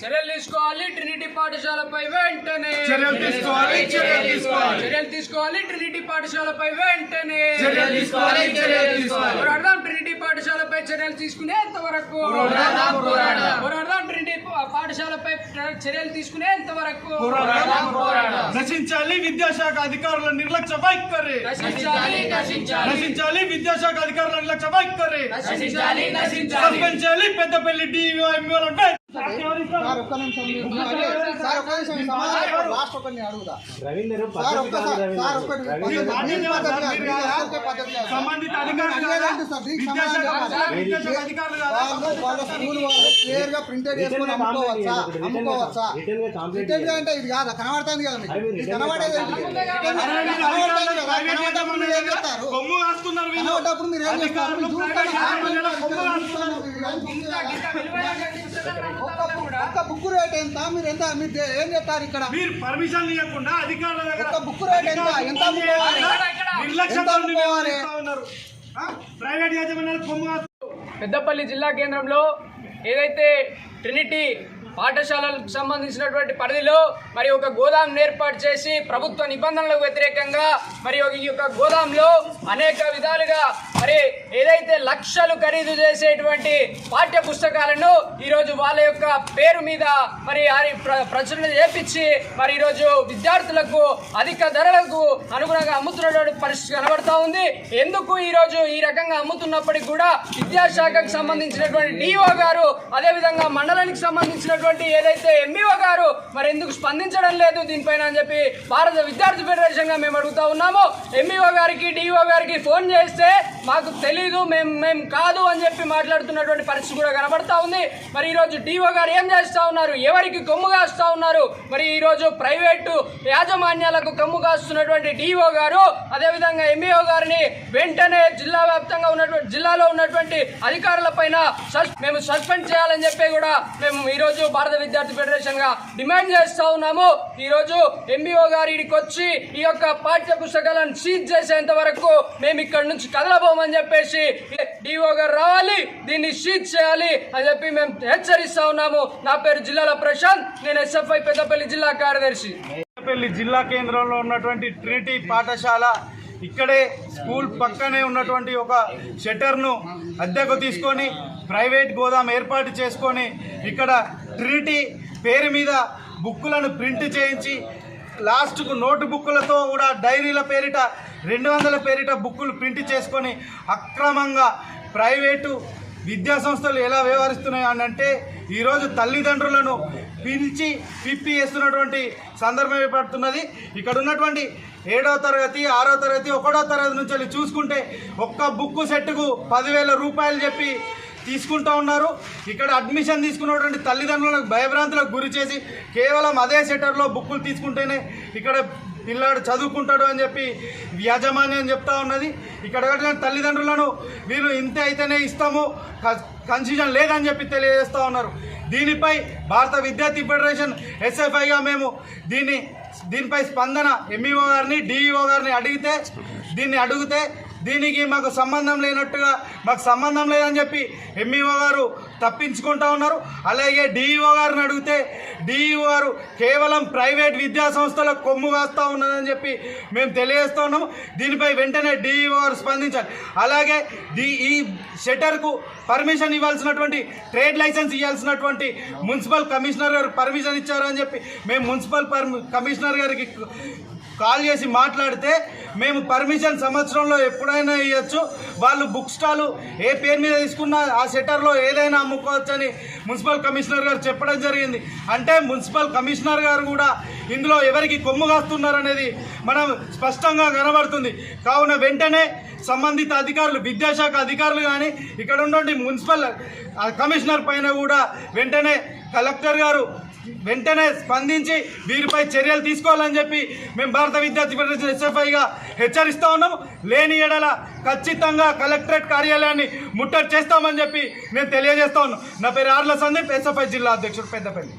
చర్యలు తీసుకోవాలి ట్రినిటీ పాఠశాలపై వెంటనే చర్యలు తీసుకోవాలి, చర్యలు తీసుకోవాలి. చర్యలు తీసుకోవాలి ట్రినిటీ పాఠశాలపై వెంటనే చర్యలు తీసుకోవాలి, చర్యలు తీసుకోవాలి. పోరాడదాం ట్రినిటీ పాఠశాలపై చర్యలు తీసుకునేంత వరకు పోరాడదాం, పోరాడదాం. పోరాడదాం ట్రినిటీ పా- పాఠశాలపై చర్యలు తీసుకునేంత వరకు. నశించాలి విద్యాశాఖ అధికారుల నిర్లక్ష్య వైఖరి. నశించాలి నశించాలి. నశించాలి విద్యాశాఖ అధికారుల నిర్లక్ష్య వైఖరి. నశించాలి నశించాలి. సస్పెండ్ చేయాలి పెద్దపల్లి డిఓ ఎంఓలంటే సార్ ఒక్క నిమిషం మీరు- సార్ ఒక్క నిమిషం సమాధానం లాస్ట్ ఒకరిని అడుగుదా రవీందర్ సార్ ఒక్కసారి సార్ ఒక్కటి మీరు మాట్లాడే వాళ్ళు పద్ధతి మీరు కాదు. కాదా? ఒకే పద్ధతి కాదు. సంబంధిత క్లియర్గా ప్రింటెడ్ చేసుకొని అమ్ముకోవచ్చా అమ్ముకోవచ్చా గా అంటే ఇది కాదా కనబడుతుంది మీకు. ఇది కనబడేది కనబడేటప్పుడు ఏం చేస్తారు. కనబడేటప్పుడు మీరు ఏం చేస్తారు? చూస్తారు. ఒక్క బుక్ రేట్ ఎంత మీరు ఎంత మీరు ఏం చెప్తారు ఇక్కడ మీరు పర్మిషన్ ఇవ్వకుండా అధికారుల దగ్గర ఒక్క బుక్ రేట్ ఎంత? ఎంత? ప్రైవేట్ యాజమాన్యాలు. పెద్దపల్లి జిల్లా కేంద్రంలో ఏదైతే ట్రినిటీ పాఠశాలలకు సంబంధించినటువంటి పరిధిలో మరి ఒక గోదాం ఏర్పాటు చేసి ప్రభుత్వ నిబంధనలకు వ్యతిరేకంగా మరి ఒక- ఈ యొక్క గోదాంలో అనేక విధాలుగా మరి ఏదైతే లక్షలు ఖరీదు చేసేటువంటి పాఠ్య పుస్తకాలను ఈరోజు వాళ్ళ యొక్క పేరు మీద మరి ప్ర- ప్రచురణ చేపించి మరి ఈరోజు విద్యార్థులకు అధిక ధరలకు అనుగుణంగా అమ్ముతున్నటువంటి పరిస్థితి కనబడతా ఉంది. ఎందుకు ఈరోజు ఈ రకంగా అమ్ముతున్నప్పటికీ కూడా విద్యాశాఖకు సంబంధించినటువంటి డిఓ గారు అదేవిధంగా మండలానికి సంబంధించినటువంటి ఏదైతే ఎంఈఓ గారు మరి ఎందుకు స్పందించడం లేదు దీనిపైన అని చెప్పి భారత విద్యార్థి ఫెడరేషన్గా మేము అడుగుతా ఉన్నాము. ఎంఈఓ గారికి డిఓ గారికి ఫోన్ చేస్తే మాకు తెలీదు మేము మేము కాదు అని చెప్పి మాట్లాడుతున్నటువంటి పరిస్థితి కూడా కనబడతా ఉంది. మరి ఈరోజు డిఓ గారు ఏం చేస్తా ఉన్నారు? ఎవరికి కొమ్ము కాస్తా ఉన్నారు? మరి ఈరోజు ప్రైవేటు యాజమాన్యాలకు కొమ్ము కాస్తున్నటువంటి డిఓ గారు అదేవిధంగా ఎంఈఓ గారిని వెంటనే జిల్లా వ్యాప్తంగా ఉన్నటువంటి జిల్లాలో ఉన్నటువంటి అధికారుల పైన మేము సస్పెండ్ చేయాలని చెప్పి కూడా మేము ఈరోజు భారత విద్యార్థి ఫెడరేషన్గా డిమాండ్ చేస్తూ ఉన్నాము. ఈరోజు ఎంఈఓ గారు ఇక్కడికి వచ్చి ఈ యొక్క పాఠ్య పుస్తకాలను సీజ్ చేసేంత వరకు మేము ఇక్కడ నుంచి చేస్తామని చెప్పేసి డిఓ గారు రావాలి దీన్ని సీజ్ చేయాలి అని చెప్పి మేము హెచ్చరిస్తా ఉన్నాము. నా పేరు జిల్లాల ప్రశాంత్ నేను ఎస్ఎఫ్ఐ పెద్దపల్లి జిల్లా కార్యదర్శి. పెద్దపల్లి జిల్లా కేంద్రంలో ఉన్నటువంటి ట్రినిటీ పాఠశాల ఇక్కడే స్కూల్ పక్కనే ఉన్నటువంటి ఒక షట్టర్ను అద్దెకు తీసుకొని ప్రైవేట్ గోదాం ఏర్పాటు చేసుకొని ఇక్కడ ట్రినిటీ పేరు మీద బుక్కులను ప్రింట్ చేయించి లాస్ట్కు నోటు బుక్కులతో కూడా డైరీల పేరిట రెండు వందల పేరిట బుక్కులు ప్రింట్ చేసుకొని అక్రమంగా ప్రైవేటు విద్యా సంస్థలు ఎలా వ్యవహరిస్తున్నాయి అని అంటే ఈరోజు తల్లిదండ్రులను పిలిచి పిప్పి వేస్తున్నటువంటి సందర్భం ఏర్పడుతున్నది. ఇక్కడ ఉన్నటువంటి ఏడో తరగతి ఆరో తరగతి ఒకటో తరగతి నుంచి వెళ్ళి చూసుకుంటే ఒక్క బుక్కు సెట్కు పదివేల రూపాయలు చెప్పి తీసుకుంటా ఉన్నారు. ఇక్కడ అడ్మిషన్ తీసుకున్నటువంటి తల్లిదండ్రులకు భయభ్రాంతులకు గురి చేసి కేవలం అదే సెంటర్లో బుక్కులు తీసుకుంటేనే ఇక్కడ పిల్లాడు చదువుకుంటాడు అని చెప్పి యాజమాన్యం చెప్తా ఉన్నది. ఇక్కడ తల్లిదండ్రులను వీరు ఇంతే అయితేనే ఇస్తాము కన్ఫ్యూజన్ లేదని చెప్పి తెలియజేస్తూ ఉన్నారు. దీనిపై భారత విద్యార్థి ఫెడరేషన్ ఎస్ఎఫ్ఐగా మేము దీన్ని దీనిపై స్పందన ఎంఈఓ గారిని డిఈఓ గారిని అడిగితే దీన్ని అడిగితే దీనికి మాకు సంబంధం లేనట్టుగా మాకు సంబంధం లేదని చెప్పి ఎంఈఓ గారు తప్పించుకుంటా ఉన్నారు. అలాగే డిఈఓ గారిని అడిగితే డిఈఓ గారు కేవలం ప్రైవేట్ విద్యా సంస్థలకు కొమ్ము వేస్తూ ఉన్నదని చెప్పి మేము తెలియజేస్తూ ఉన్నాము దీనిపై వెంటనే డిఈఓ గారు స్పందించాలి. అలాగే ది ఈ షెటర్కు పర్మిషన్ ఇవ్వాల్సినటువంటి ట్రేడ్ లైసెన్స్ ఇవ్వాల్సినటువంటి మున్సిపల్ కమిషనర్ గారు పర్మిషన్ ఇచ్చారు అని చెప్పి మేము మున్సిపల్ పర్మి కమిషనర్ గారికి కాల్ చేసి మాట్లాడితే మేము పర్మిషన్ సంవత్సరంలో ఎప్పుడైనా ఇవ్వచ్చు వాళ్ళు బుక్ స్టాలు ఏ పేరు మీద తీసుకున్నా ఆ సెటర్లో ఏదైనా అమ్ముకోవచ్చని మున్సిపల్ కమిషనర్ గారు చెప్పడం జరిగింది. అంటే మున్సిపల్ కమిషనర్ గారు కూడా ఇందులో ఎవరికి కొమ్ము కాస్తున్నారు అనేది మనం స్పష్టంగా కనబడుతుంది. కావున వెంటనే సంబంధిత అధికారులు విద్యాశాఖ అధికారులు కానీ ఇక్కడ ఉన్నటువంటి మున్సిపల్ కమిషనర్ పైన కూడా వెంటనే కలెక్టర్ గారు వెంటనే స్పందించి వీరిపై చర్యలు తీసుకోవాలని చెప్పి మేము భారత విద్యార్థి ఫెడరేషన్ ఎస్ఎఫ్ఐగా హెచ్చరిస్తూ ఉన్నాం. లేని ఎడల ఖచ్చితంగా కలెక్టరేట్ కార్యాలయాన్ని ముట్టడి చేస్తామని చెప్పి నేను తెలియజేస్తా ఉన్నాం. నా పేరు ఆర్ల సందీప్ ఎస్ఎఫ్ఐ జిల్లా అధ్యక్షుడు పెద్దపల్లి.